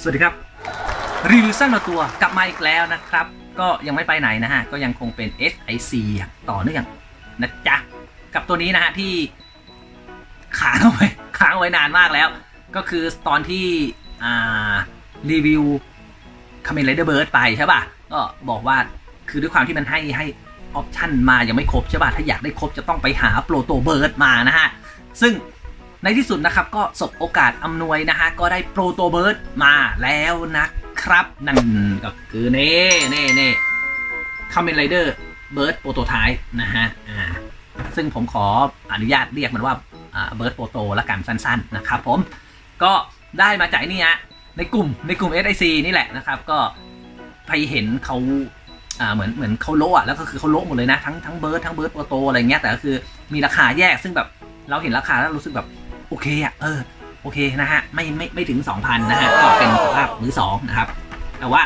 สวัสดีครับ รีวิวสั้นตัว กลับมาอีกแล้วนะครับ ก็ยังไม่ไปไหนนะฮะ ก็ยังคงเป็น SIC ต่อเนื่องนะจ๊ะ กับตัวนี้นะฮะ ที่ค้างเอาไว้ค้างเอาไว้นานมากแล้ว ก็คือตอนที่อ่ารีวิวคาเมนไรเดอร์เบิร์ดไปใช่ป่ะ ก็บอกว่าคือด้วยความที่มันให้ให้ออปชันมายังไม่ครบใช่ป่ะ ถ้าอยากได้ครบจะต้องไปหาโปรโตเบิร์ดมานะฮะ ซึ่ง ในที่สุดนะครับก็สบโอกาสอำนวยนะฮะก็ได้โปรโตเบิร์ดมาแล้วนะครับ นั่นก็คือเน่เน่เน่คาเมนไรเดอร์เบิร์ดโปรโตไทป์นะฮะอ่าซึ่งผมขออนุญาตเรียกมันว่าเบิร์ดโปรโตละกันสั้นๆนะครับผมก็ได้มาจากนี่ฮะในกลุ่มในกลุ่ม SIC นี่แหละนะครับก็ไปเห็นเขาอ่าเหมือนเหมือนเขาโลอะแล้วก็คือเขาโละหมดเลยนะ ทั้งทั้งเบิร์ดทั้งเบิร์ดโปรโตอะไรเงี้ยแต่ก็คือมีราคาแยกซึ่งแบบเราเห็นราคาแล้วรู้สึกแบบ โอเคอะเออโอเคนะฮะไม่ไม่ไม่ถึง 2,000นะฮะก็เป็นสภาพมือสองนะครับ แต่ว่า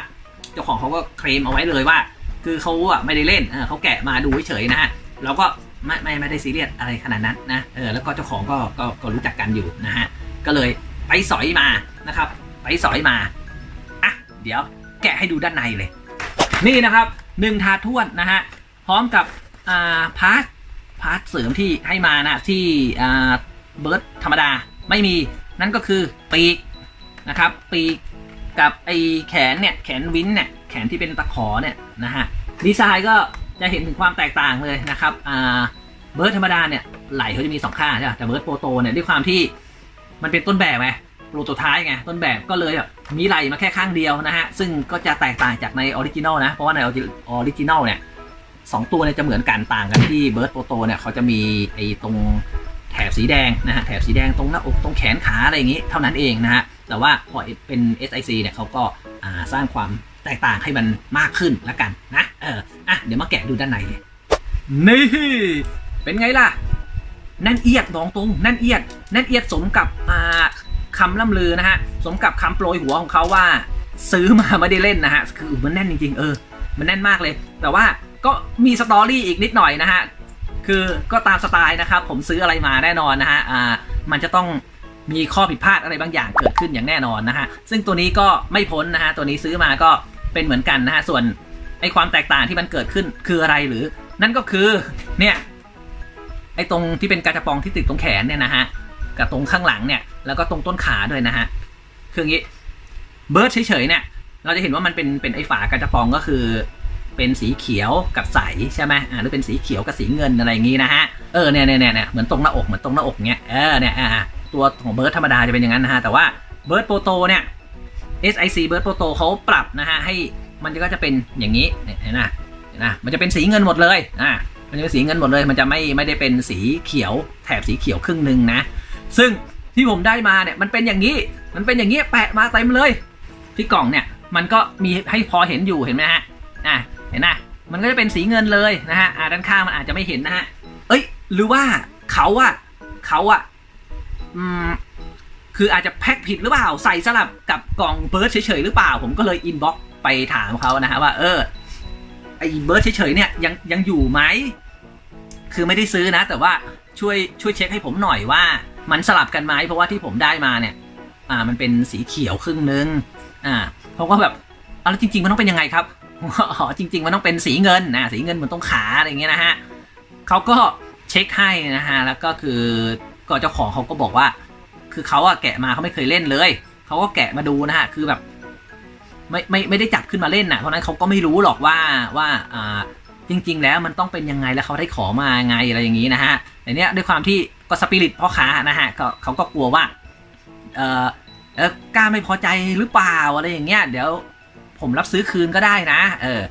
เจ้าของเขาก็เคลมเอาไว้เลยว่า คือเขาอะไม่ได้เล่นเออเขาแกะมาดูเฉยๆนะฮะเราก็ไม่ไม่ไม่ได้ซีเรียสอะไรขนาดนั้นนะเออแล้วก็เจ้าของก็ก็ก็รู้จักกันอยู่นะฮะก็เลยไปสอยมานะครับ ไปสอยมาอะเดี๋ยวแกะให้ดูด้านในเลย นี่นะครับหนึ่งถาดท้วนนะฮะพร้อมกับอ่าพาร์ทพาร์ทเสริมที่ให้มานะที่อ่า เบิร์ดธรรมดาไม่มีนั่นก็คือปีกนะครับ ปีกกับไอแขนเนี่ยแขนวินเนี่ยแขนที่เป็นตะขอเนี่ยนะฮะดีไซน์ก็จะเห็นถึงความแตกต่างเลยนะครับอ่าเบิร์ดธรรมดาเนี่ยไหลเขาจะมีสองข้างใช่ไหมแต่เบิร์ดโปรโตเนี่ยด้วยความที่มันเป็นต้นแบบไงโปรโตไทป์ไงต้นแบบก็เลยแบบมีไหลมาแค่ข้างเดียวนะฮะซึ่งก็จะแตกต่างจากในออริจินอลนะเพราะว่าในออริจินอลเนี่ยสองตัวเนี่ยจะเหมือนกันต่างกันที่เบิร์ดโปรโตเนี่ยเขาจะมีไอ้ตรง แถบสีแดงนะฮะแถบสีแดงตรงหน้าอกตรงแขนขาอะไรอย่างนี้เท่านั้นเองนะฮะแต่ว่าพอเป็น SIC เนี่ยเขาก็าสร้างความแตกต่างให้มันมากขึ้นละกันนะเอออะเดี๋ยวมาแกะดูด้านในเลยนี่เป็นไงล่ะแน่นเอียดดองตรงแน่นเอียดแน่นเอียดสมกับอ่าคำล่ำลือนะฮะสมกับคำโปรยหัวของเขาว่า ซื้อมาไม่ได้เล่นนะฮะคือมันแน่นจริงๆเออ มันแน่นมากเลย แต่ว่าก็มีสตอรี่อีกนิดหน่อยนะฮะ คือก็ตามสไตล์นะครับผมซื้ออะไรมาแน่นอนนะฮะอ่ามันจะต้องมีข้อผิดพลาดอะไรบางอย่างเกิดขึ้นอย่างแน่นอนนะฮะซึ่งตัวนี้ก็ไม่พ้นนะฮะตัวนี้ซื้อมาก็เป็นเหมือนกันนะฮะส่วนไอความแตกต่างที่มันเกิดขึ้นคืออะไรหรือ นั่นก็คือเนี่ยไอตรงที่เป็นกระจะปองที่ติดตรงแขนเนี่ยนะฮะกับตรงข้างหลังเนี่ยแล้วก็ตรงต้นขาด้วยนะฮะคืออย่างนี้เบิร์ดเฉยๆเนี่ยเราจะเห็นว่ามันเป็นเป็นไอฝากระจะปองก็คือ เป็นสีเขียวกับใสใช่ไหมอ่าหรือเป็นสีเขียวกับสีเงินอะไรอย่างงี้นะฮะ เออเนี่ยเนี่ยเนี่ยเนี่ยเหมือนตรงหน้าอกเหมือนตรงหน้าอกเนี้ย เออเนี่ยอ่าตัวของเบิร์ดธรรมดาจะเป็นอย่างนั้นนะฮะ แต่ว่าเบิร์ดโปรโตเนี่ย SIC เบิร์ดโปรโตเขาปรับนะฮะให้มันก็จะเป็นอย่างนี้เนี่ยเห็นะเห็นนะมันจะเป็นสีเงินหมดเลยอ่ามันจะเป็นสีเงินหมดเลย มันจะไม่ไม่ได้เป็นสีเขียวแถบสีเขียวครึ่งหนึ่งนะ ซึ่งที่ผมได้มาเนี่ยมันเป็นอย่างนี้ มันเป็นอย่างนี้แปะมาเต็มเลย ที่กล่องเนี่ยมันก็มีให้พอเห็นอยู่เห็นไหมฮะอ่า เห็นนะมันก็จะเป็นสีเงินเลยนะฮะด้านข้างมันอาจจะไม่เห็นนะฮะเอ้ย หรือว่าเขาอะเขาอะอืมคืออาจจะแพ็คผิดหรือเปล่า ใส่สลับกับกล่องเบิร์ดเฉยๆหรือเปล่า ผมก็เลยอินบ็อกไปถามเขานะฮะว่า เออไอ้เบิร์ดเฉยๆเนี่ยยังยังอยู่ไหมคือไม่ได้ซื้อนะ แต่ว่าช่วยช่วยเช็คให้ผมหน่อยว่า มันสลับกันไหมเพราะว่าที่ผมได้มาเนี่ย อ่า มันเป็นสีเขียวครึ่งนึง อ่าเขาก็แบบเอาแล้วจริง ๆ มันต้องเป็นยังไงครับ อ๋อจริง ๆ มันต้องเป็นสีเงินนะสีเงินมือนตรงขาอะไรอย่างเงี้ยนะฮะเขาก็เช็คให้นะฮะแล้วก็คือก็เจ้าของเขาก็บอกว่า คือเขาอะแกะมาเขาไม่เคยเล่นเลยเขาก็แกะมาดูนะฮะคือแบบ ไม่ไม่ไม่ได้จับขึ้นมาเล่นนะเพราะนั้นเขาก็ไม่รู้หรอกว่าว่าอ่าจริง ๆ แล้วมันต้องเป็นยังไงแล้วเขาได้ขอมาไงอะไรอย่างนี้นะฮะแต่เนี้ยด้วยความที่ก็สปิริตพ่อค้านะฮะก็เขาก็กลัวว่า เออเออกล้าไม่พอใจหรือเปล่าอะไรอย่างเงี้ยเดี๋ยว ผมรับซื้อคืนก็ได้นะ เออ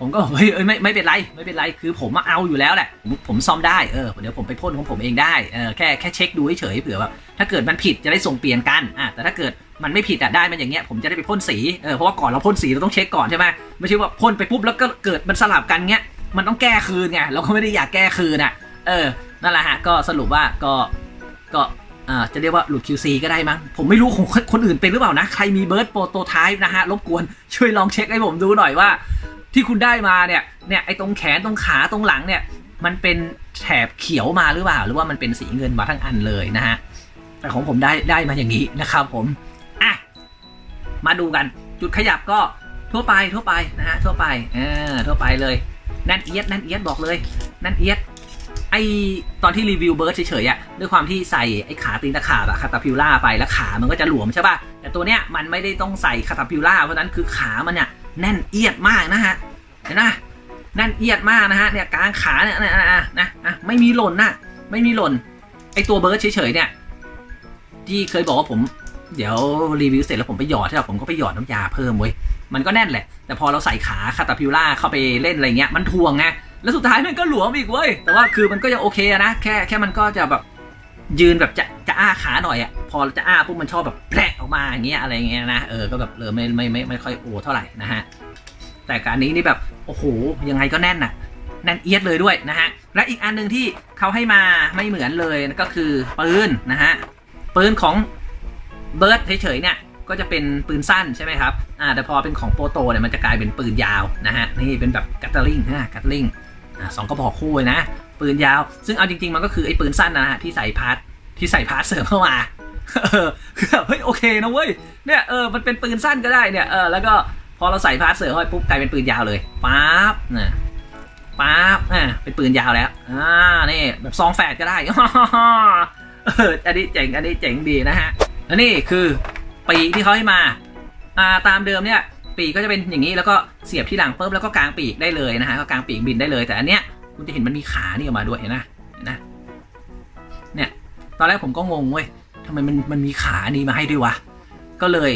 ผมก็บอกเฮ้ยเอ้ยไม่ไม่เป็นไรไม่เป็นไรคือผมมาเอาอยู่แล้วแหละผมผมซ่อมได้เออเดี๋ยวผมไปพ่นของผมเองได้เออแค่แค่เช็คดูเฉยเผื่อแบบถ้าเกิดมันผิดจะได้ส่งเปลี่ยนกันอะแต่ถ้าเกิดมันไม่ผิดอะได้มันอย่างเงี้ยผมจะได้ไปพ่นสีเออเพราะว่าก่อนเราพ่นสีเราต้องเช็คก่อนใช่ไหมไม่ใช่ว่าพ่นไปปุ๊บแล้วก็เกิดมันสลับกันเงี้ยมันต้องแก้คืนไงเราก็ไม่ได้อยากแก้คืนอะ เออนั่นแหละฮะก็สรุปว่าก็ก็ จะเรียกว่าหลุด QC ก็ได้มั้ง ผมไม่รู้ของคนอื่นเป็นหรือเปล่านะ ใครมีเบิร์ดโปรโตไทป์นะฮะ รบกวนช่วยลองเช็คให้ผมดูหน่อยว่า ที่คุณได้มาเนี่ย เนี่ยไอ้ตรงแขนตรงขาตรงหลังเนี่ย มันเป็นแถบเขียวมาหรือเปล่า หรือว่ามันเป็นสีเงินมาทั้งอันเลยนะฮะ แต่ของผมได้ได้มาอย่างนี้นะครับผม อะ มาดูกัน จุดขยับก็ทั่วไปทั่วไปนะฮะทั่วไปเออทั่วไปเลยแน่นเอียดแน่นเอียดบอกเลยแน่นเอียด ไอตอนที่รีวิวเบิร์ดเฉยๆอะด้วยความที่ใส่ไอขาตีนตะขาบอะคาตาพิวล่าไปแล้วขามันก็จะหลวมใช่ป่ะ แต่ตัวเนี้ยมันไม่ได้ต้องใส่คาตาพิวล่าเพราะนั้นคือขามันเนี่ยแน่นเอียดมากนะฮะเห็นไหมแน่นเอียดมากนะฮะเนี่ยกลางขาเนี่ยนะนะนะนะไม่มีหล่นนะไม่มีหล่นไอตัวเบิร์ดเฉยๆเนี่ยที่เคยบอกว่าผมเดี๋ยวรีวิวเสร็จแล้วผมไปหยอดใช่ป่ะผมก็ไปหยอดน้ำยาเพิ่มเว้ยมันก็แน่นแหละ แต่พอเราใส่ขาคาตาพิวล่าเข้าไปเล่นอะไรเงี้ยมันทวงไง แล้วสุดท้ายมันก็หลวมอีกเว้ย แต่ว่าคือมันก็ยังโอเคนะ แค่แค่มันก็จะแบบยืนแบบจะจะอ้าขาหน่อยอะพอจะอ้าปุ๊บมันชอบแบบแผลออกมาอย่างเงี้ยอะไรเงี้ยนะเออก็แบบเออไม่ไม่ไม่ไม่ค่อยโอเท่าไหร่นะฮะแต่การนี้นี่แบบโอ้โหยังไงก็แน่นอะแน่นเอียดเลยด้วยนะฮะและอีกอันหนึ่งที่เขาให้มาไม่เหมือนเลยก็คือปืนนะฮะปืนของเบิร์ดเฉยๆเนี่ยก็จะเป็นปืนสั้นใช่ไหมครับอ่าแต่พอเป็นของโปโตเนี่ยมันจะกลายเป็นปืนยาวนะฮะนี่เป็นแบบกัตเตอร์ลิงนะกัตเตอร์ลิง สองกระบอกคู่เลยนะ ปืนยาว ซึ่งเอาจริง ๆ มันก็คือไอ้ปืนสั้นนะฮะที่ใส่พาร์ทที่ใส่พาร์ทเสริมเข้ามาคือแบบเฮ้ยโอเคนะเว้ยเนี่ยเออมันเป็นปืนสั้นก็ได้เนี่ยเออแล้วก็พอเราใส่พาร์ทเสริมเข้าไปปุ๊บกลายเป็นปืนยาวเลยปั๊บนะปั๊บอ่าเป็นปืนยาวแล้วอ่านี่แบบซองแฝดก็ได้เอออันนี้เจ๋งอันนี้เจ๋งดีนะฮะและนี่คือปีที่เขาให้มาอ่าตามเดิมเนี่ย ปีกก็จะเป็นอย่างนี้แล้วก็เสียบที่หลังปุ๊บแล้วก็กางปีกได้เลยนะฮะก็กางปีกบินได้เลย แต่อันเนี้ยคุณจะเห็นมันมีขานี่ออกมาด้วยเห็นนะเห็นนะเนี่ยตอนแรกผมก็งงเว้ยทำไมมันมันมีขานี้มาให้ด้วยวะก็เลย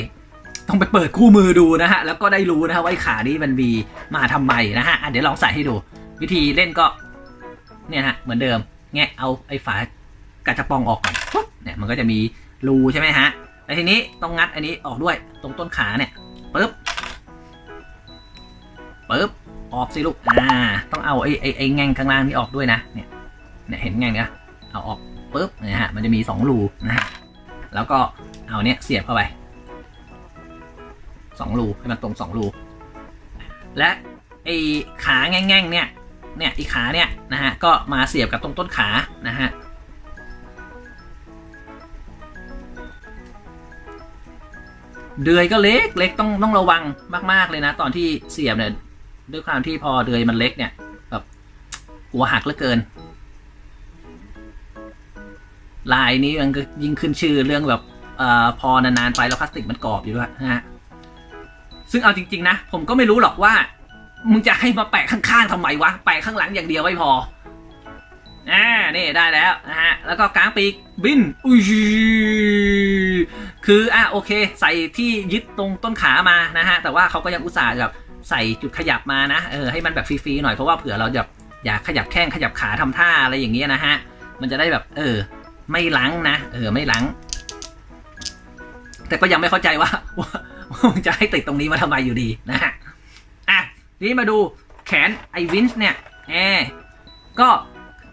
ต้องไปเปิดคู่มือดูนะฮะแล้วก็ได้รู้นะฮะว่าขานี้มันมีมาทำไมนะฮะเดี๋ยวลองใส่ให้ดู วิธีเล่นก็เนี่ยฮะเหมือนเดิมแงะเอาไอ้ฝากระจะปองออกก่อนเนี่ยมันก็จะมีรูใช่ไหมฮะแล้วทีนี้ต้องงัดอันนี้ออกด้วยตรงต้นขาเนี่ยปึ๊บ ปึ๊บออกสิลูกอ่าต้องเอาไอ้ไอ้ไอ้แง่งข้างล่างนี่ออกด้วยนะเนี่ยเนี่ยเห็นแง่งเนี่ยเอาออกปึ๊บนี่ยฮะมันจะมีสองรูนะฮะแล้วก็เอาเนี่ยเสียบเข้าไปสองรูให้มันตรงสองรูและไอ้ขาแง่งๆเนี่ยเนี่ยอีขาเนี่ยนะฮะก็มาเสียบกับตรงต้นขานะฮะเดือยก็เล็กเล็กต้องต้องระวังมาก ๆ เลยนะ ตอนที่เสียบเนี่ย ด้วยความที่พอเดือยมันเล็กเนี่ยแบบหัวหักเหลือเกิน ลายนี้มันก็ยิ่งขึ้นชื่อเรื่องแบบอพอนานๆไปแล้วพลาสติกมันกรอบอยู่ด้วยนะฮะซึ่งเอาจริง ๆ นะ ผมก็ไม่รู้หรอกว่า มึงจะให้มาแปะข้างๆทำไมวะ แปะข้างหลังอย่างเดียวไม่พออ่านี่ได้แล้วนะฮะ แล้วก็กลางปีกบิน อุ้ยคืออะโอเค ใส่ที่ยึดตรงต้นขามานะฮะ แต่ว่าเขาก็ยังอุตส่าห์แบบ ใส่จุดขยับมานะเออให้มันแบบฟรีๆหน่อยเพราะว่าเผื่อเราจะอยากขยับแข้งขยับขาทำท่าอะไรอย่างเงี้ยนะฮะมันจะได้แบบ เออ ไม่ล้างนะเออไม่ล้างแต่ก็ยังไม่เข้าใจว่าว่าจะให้ติดตรงนี้มาทำไมอยู่ดีนะฮะอะทีนี้มาดูแขนไอวินส์เนี่ยแอก็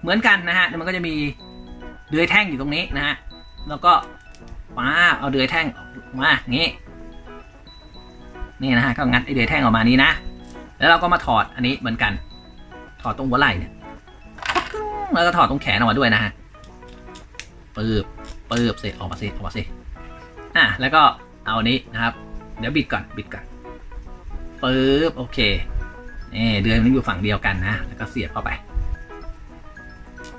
เหมือนกันนะฮะมันก็จะมีเดือยแท่งอยู่ตรงนี้นะฮะแล้วก็ป้าเอาเดือยแท่งออกมางี้ นี่นะฮะก็งัดไอเดือยแท่งออกมานี้นะ แล้วเราก็มาถอดอันนี้เหมือนกัน ถอดตรงหัวไหล่เนี่ยแล้วก็ถอดตรงแขนออกมาด้วยนะฮะปืบปืบเสิออกมาสิออกมาสิอะแล้วก็เอานี้นะครับ เดี๋ยวบิดก่อนบิดก่อนปึ๊บโอเคนี่เดือยมันอยู่ฝั่งเดียวกันนะ แล้วก็เสียบเข้าไป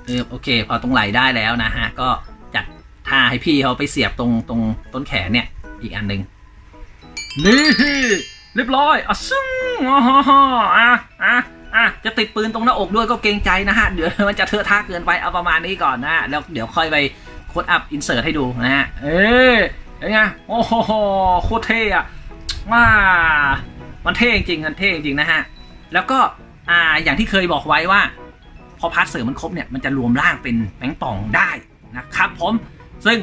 ปึ๊บโอเค พอตรงไหล่ได้แล้วนะฮะก็จัดท่าให้พี่เขาไปเสียบตรงตรงต้นแขนเนี่ยอีกอันหนึ่ง นี่เรียบร้อยอะซึ่งอ๋ออะอะอะจะติดปืนตรงหน้าอกด้วยก็เกรงใจนะฮะ เดี๋ยวมันจะเทอะทะเกินไปเอาประมาณนี้ก่อนนะ แล้วเดี๋ยวค่อยไปโค้ดอัพอินเสิร์ตให้ดูนะฮะ เอ๊ะเป็นไงโอ้โหโคตรเท่อะว้ามันเท่จริงมันเท่จริงนะฮะ แล้วก็อ่าอย่างที่เคยบอกไว้ว่า พอพาร์ทเสริมมันครบเนี่ยมันจะรวมร่างเป็นแบงป่องได้นะครับผมซึ่ง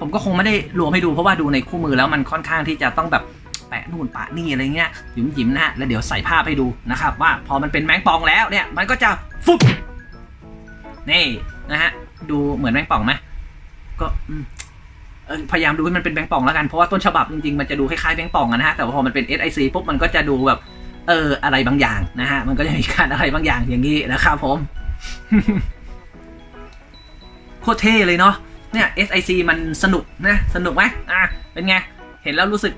ผมก็คงไม่ได้รวมให้ดูเพราะว่าดูในคู่มือแล้วมันค่อนข้างที่จะต้องแบบ แปะนู่นปะนี่อะไรเงี้ยหยิมหยิมๆนะฮะแล้วเดี๋ยวใส่ภาพให้ดูนะครับว่าพอมันเป็นแบงป่องแล้วเนี่ยมันก็จะฟุบนี่นะฮะดูเหมือนแบงป่องไหมก็พยายามดูให้มันเป็นแบงป่องแล้วกัน เพราะว่าต้นฉบับจริงๆ มันจะดูคล้ายๆแบงป่องนะฮะ แต่พอมันเป็น SIC ปุ๊บมันก็จะดูแบบ เอออะไรบางอย่างนะฮะ มันก็จะมีการอะไรบางอย่างอย่างนี้นะครับผม โคตรเท่เลยเนาะ เนี่ย SIC มันสนุกนะ สนุกไหมอะ เป็นไง เห็นแล้วรู้สึก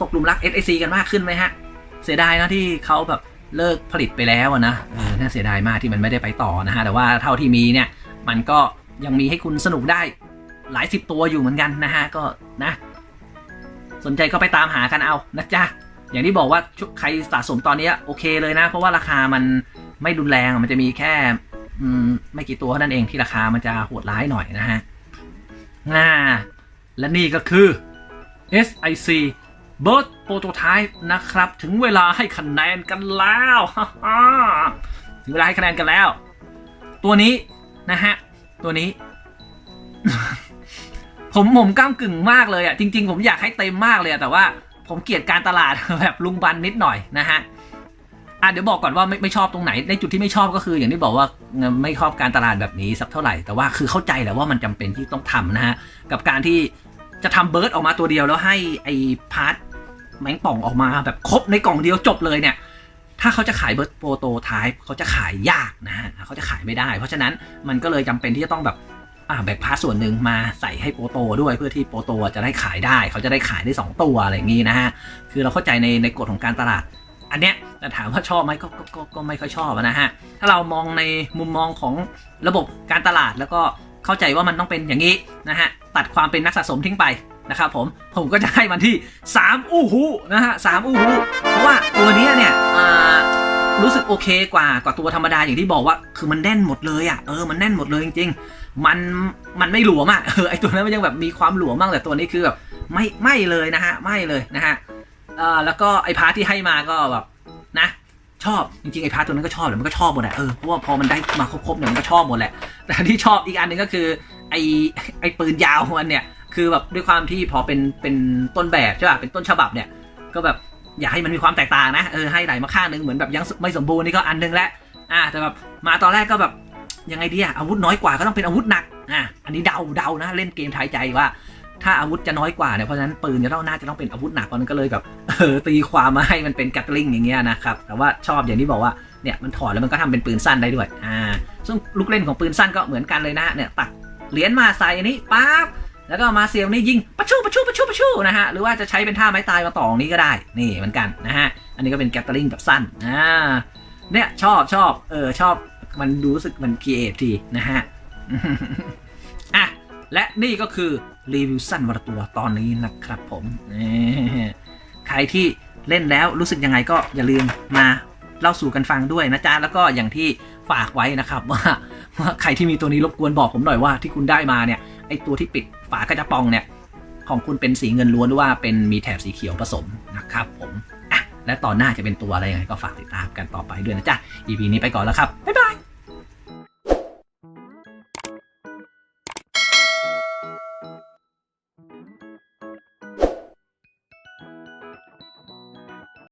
ตกหลุมรัก SIC กันมากขึ้นไหมฮะ เสียดายนะที่เขาแบบเลิกผลิตไปแล้วอะนะเออน่าเสียดายมากที่มันไม่ได้ไปต่อนะฮะ แต่ว่าเท่าที่มีเนี่ย มันก็ยังมีให้คุณสนุกได้หลายสิบตัวอยู่เหมือนกันนะฮะ ก็นะ สนใจก็ไปตามหากันเอานะจ๊ะ อย่างที่บอกว่าชุใครสะสมตอนนี้โอเคเลยนะ เพราะว่าราคามันไม่รุนแรง มันจะมีแค่อืมไม่กี่ตัวเท่านั้นเองที่ราคามันจะโหดร้ายหน่อยนะฮะอ่าและนี่ก็คือ SIC Bird Prototype นะครับ ถึงเวลาให้คะแนนกันแล้วถึงเวลาให้คะแนนกันแล้ว ตัวนี้นะฮะ ตัวนี้ ผมผมก้ามกึ่งมากเลยอะ จริง ๆ ผมอยากให้เต็มมากเลยอะแต่ว่าผมเกลียดการตลาดแบบลุงบันนิดหน่อยนะฮะอะเดี๋ยวบอกก่อนว่าไม่ไม่ชอบตรงไหนในจุดที่ไม่ชอบก็คืออย่างที่บอกว่าไม่ชอบการตลาดแบบนี้สักเท่าไหร่ แต่ว่าคือเข้าใจแหละว่ามันจำเป็นที่ต้องทำนะฮะ กับการที่จะทำเบิร์ดออกมาตัวเดียวแล้วให้ไอ้พาร์ท แมงป่องออกมาแบบครบในกล่องเดียวจบเลยเนี่ย ถ้าเขาจะขายเบิร์โปรโตไทป์เขาจะขายยากนะฮะเขาจะขายไม่ได้ เพราะฉะนั้นมันก็เลยจำเป็นที่จะต้องแบบอ่าแบ่งพาร์ทส่วนหนึ่งมาใส่ให้โปรโตด้วยเพื่อที่โปรโตจะได้ขายได้ เขาจะได้ขายได้สองตัวอะไรอย่างนี้นะฮะ คือเราเข้าใจในในกฎของการตลาด อันเนี้ยแต่ถามว่าชอบไหมก็กก็ก็ไม่ค่อยชอบนะฮะ ถ้าเรามองในมุมมองของระบบการตลาดแล้วก็เข้าใจว่ามันต้องเป็นอย่างนี้นะฮะ ตัดความเป็นนักสะสมทิ้งไป นะครับผมผมก็จะให้มันที่ 3 อู้หูนะฮะสามอู้หูเพราะว่าตัวนี้เนี่ยรู้สึกโอเคกว่ากว่าตัวธรรมดาอย่างที่บอกว่า คือมันแน่นหมดเลยอะเออมันแน่นหมดเลยจริงๆมันมันไม่หลวมอะเออไอตัวนั้นมันยังแบบมีความหลวมบ้างแต่ตัวนี้คือแบบไม่ไม่เลยนะฮะไม่เลยนะฮะเออแล้วก็ไอพาร์ทที่ให้มาก็แบบนะชอบจริงๆไอพาร์ทตัวนั้นก็ชอบแหละมันก็ชอบหมดแหละเออเพราะว่าพอมันได้มาครบๆเนี่ยมันก็ชอบหมดแหละแต่ที่ชอบอีกอันหนึ่งก็คือไอไอปืนยาวของมันเนี่ย คือแบบด้วยความที่พอเป็นเป็นต้นแบบใช่ป่ะเป็นต้นฉบับเนี่ย ก็แบบอยากให้มันมีความแตกต่างนะเออให้ไหลมาข้างหนึงเหมือนแบบยังไม่สมบูรณ์นี่ก็อันหนึงแล้วอ่าแต่แบบมาตอนแรกก็แบบยังไงดีอะอาวุธน้อยกว่าก็ต้องเป็นอาวุธหนักอะอันนี้เดาเดานะเล่นเกมทายใจว่า ถ้าอาวุธจะน้อยกว่าเนี่ยเพราะฉะนั้นปืนจะต้องน่าจะต้องเป็นอาวุธหนักเพราะนั้นก็เลยแบบเออตีความมาให้มันเป็นกัตลิงอย่างเงี้ยนะครับแต่ว่าชอบอย่างที่บอกว่าเนี่ยมันถอดแล้วมันก็ทำเป็นปืนสั้นได้ด้วยอ่าซึ่งลูกเล่นของปืนสั้นก็เหมือนกันเลยนะเนี่ยตักเหรียญมาใส่อันนี้ปั๊บ แล้วก็มาเสียบนี่ยิงปะชูปะชูปะชูปะชูนะฮะหรือว่าจะใช้เป็นท่าไม้ตายมาต่องนี้ก็ได้นี่เหมือนกันนะฮะอันนี้ก็เป็นแกตลิงแบบสั้นอ่าเนี่ยชอบชอบเออชอบมันรู้สึกมันคีเอทีนะฮะอะและนี่ก็คือรีวิวสั้นวันตัวตอนนี้นะครับผมใครที่เล่นแล้วรู้สึกยังไงก็อย่าลืมมาเล่าสู่กันฟังด้วยนะจ๊ะแล้วก็อย่างที่ฝากไว้นะครับว่าว่าใครที่มีตัวนี้รบกวนบอกผมหน่อยว่าที่คุณได้มาเนี่ย ไอตัวที่ปิดฝากระจะปองเนี่ยของคุณเป็นสีเงินล้วนหรือว่าเป็นมีแถบสีเขียวผสมนะครับผมอะและตอนหน้าจะเป็นตัวอะไรยังไงก็ฝากติดตามกันต่อไปด้วยนะจ๊ะ EP นี้ไปก่อนแล้วครับ บ๊ายบาย